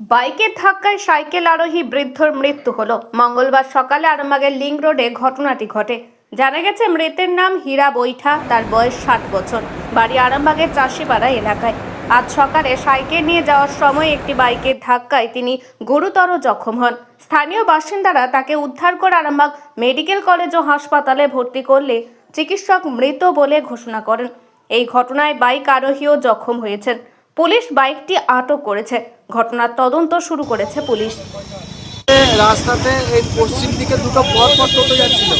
বাইকের ধাক্কায় সাইকেল আরোহী বৃদ্ধর মৃত্যু হলো। মঙ্গলবার সকালে আরামবাগের লিং রোডে ঘটনাটি ঘটে। জানা গেছে, মৃতের নাম হীরা বৈঠা, তার বয়স ষাট বছর। বাড়ি আরামবাগের চাষিপাড়া এলাকায়। আজ সকালে সাইকেল নিয়ে যাওয়ার সময় একটি বাইকের ধাক্কায় তিনি গুরুতর জখম হন। স্থানীয় বাসিন্দারা তাকে উদ্ধার করে আরামবাগ মেডিকেল কলেজ ও হাসপাতালে ভর্তি করলে চিকিৎসক মৃত বলে ঘোষণা করেন। এই ঘটনায় বাইক আরোহীও জখম হয়েছেন। পুলিশ বাইকটি আটক করেছে। ঘটনার তদন্ত শুরু করেছে পুলিশ। রাস্তাতে এই পশ্চিম দিকে দুটো পর পর টোটো যাচ্ছিল।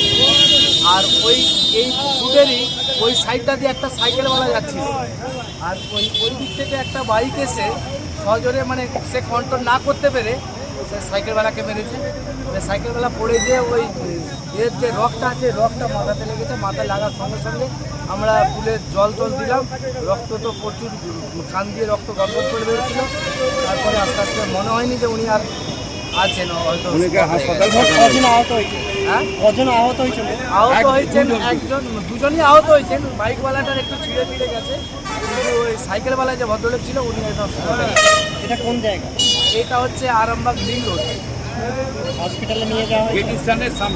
আর ওই, এই দুটেরই ওই সাইডটা দিয়ে একটা সাইকেলওয়ালা যাচ্ছিল। আর ওই ওই দিক থেকে একটা বাইক এসে সজোরে মানে সে কন্ট্রোল না করতে পেরে সে সাইকেলওয়ালাকে মেরেছে। সাইকেলওয়ালা পড়ে যে ওই এর যে রকটা আছে, রকটা মাথাতে লেগেছে মাথায় লাগার সঙ্গে সঙ্গে আমরা ফুলের জল জল দিলাম রক্ত তো প্রচুর কান দিয়ে রক্ত গড়গড় করে বেরোচ্ছিল। তারপরে আস্তে আস্তে মনে হয়নি যে উনি আর আছেন হয়তো কজন আহত হয়েছে হ্যাঁ? আহত হয়েছেন? একজন দুজনই আহত হয়েছেন। বাইকওয়ালাটার একটু ছিঁড়ে ফিরে গেছে। কিন্তু ওই সাইকেলওয়ালা যে ভদ্রলোক ছিল উনি। এটা কোন জায়গা? এটা হচ্ছে আরামবাগ লিং রোড। হসপিটালে নিয়ে যাওয়া হয়েছে?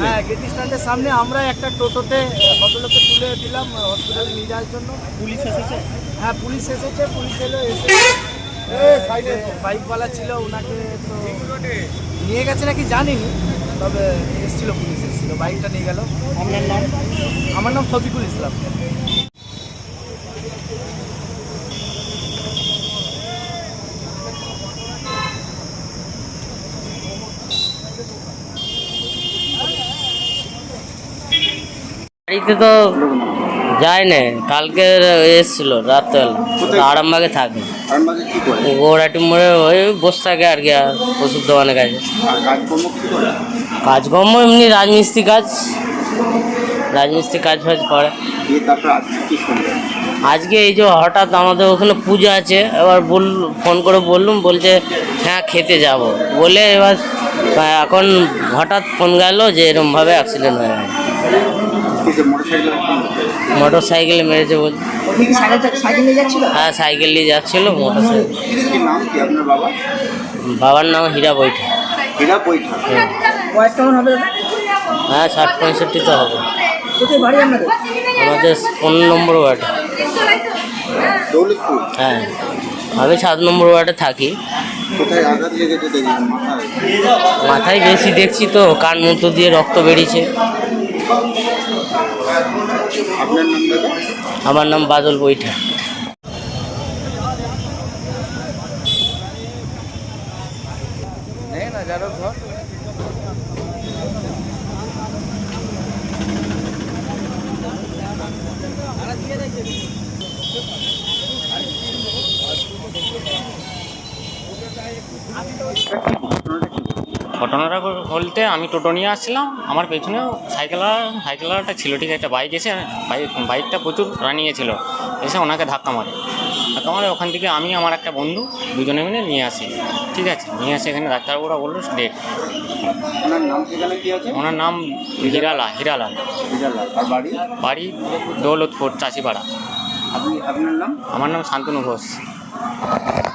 হ্যাঁ গেটি স্ট্যান্ডের সামনে। আমরা একটা টোটোতে ভদ্রলোককে তুলে দিলাম হসপিটালে নিয়ে যাওয়ার জন্য। পুলিশ এসেছে? হ্যাঁ পুলিশ এসেছে পুলিশ এলো এসে বাইকওয়ালা ছিল ওনাকে তো নিয়ে গেছে নাকি জানিনি তবে এসেছিল পুলিশ এসেছিল বাইকটা নিয়ে গেল। আপনার নাম? আমার নাম শফিকুল ইসলাম। বাড়িতে তো যায় না কালকে এসেছিল রাত্রেবেলা আরামবাগে থাকে। গৌরাটি মোড়ে ওই বসে থাকে আর কি আর ওষুধ দোকানের কাছে কাজকর্ম এমনি রাজমিস্ত্রি কাজ রাজমিস্ত্রি কাজ ফাজ করে। আজকে এই যে হঠাৎ আমাদের ওখানে পুজো আছে এবার বল ফোন করে বললুম বলছে হ্যাঁ খেতে যাব। বলে এবার এখন হঠাৎ ফোন গেল যে এরমভাবে অ্যাক্সিডেন্ট হয়ে মোটরসাইকেল মোটর সাইকেলে মেরেছে বল হ্যাঁ সাইকেল নিয়ে যাচ্ছিল? মোটর সাইকেল কি নাম কি আপনার বাবা? বাবার নাম হীরা বৈঠা। হীরা বৈঠা। বয়স কেমন হবে দাদা? হ্যাঁ ষাট পঁয়ষট্টি তো হবে। আমাদের পনেরো নম্বর ওয়ার্ডে? হ্যাঁ আমি সাত নম্বর ওয়ার্ডে থাকি। মাথায় বেশি দেখছি তো কান মুতো দিয়ে রক্ত বেরিয়েছে। আপনার নাম দাদা? আমার নাম বাদল বৈঠা। নেই না যারো ঘর। ঘটনাটা বলতে আমি টোটো নিয়ে আসছিলাম। আমার পেছনেও সাইকেলার সাইকেলারটা ছিল ঠিক একটা বাইক এসে বাইক বাইকটা প্রচুর রানিয়ে ছিল এসে ওনাকে ধাক্কা মারে। ধাক্কা মারে ওখান থেকে আমি আমার একটা বন্ধু দুজনে মিলে নিয়ে আসি। ঠিক আছে? নিয়ে আসে এখানে ডাক্তারবাবুরা বলল ডেট ওনার নাম হিরালা হিরালাল বাড়ি? বাড়ি দৌলতপুর চাষিপাড়া। আপনার নাম? আমার নাম শান্তনু ঘোষ।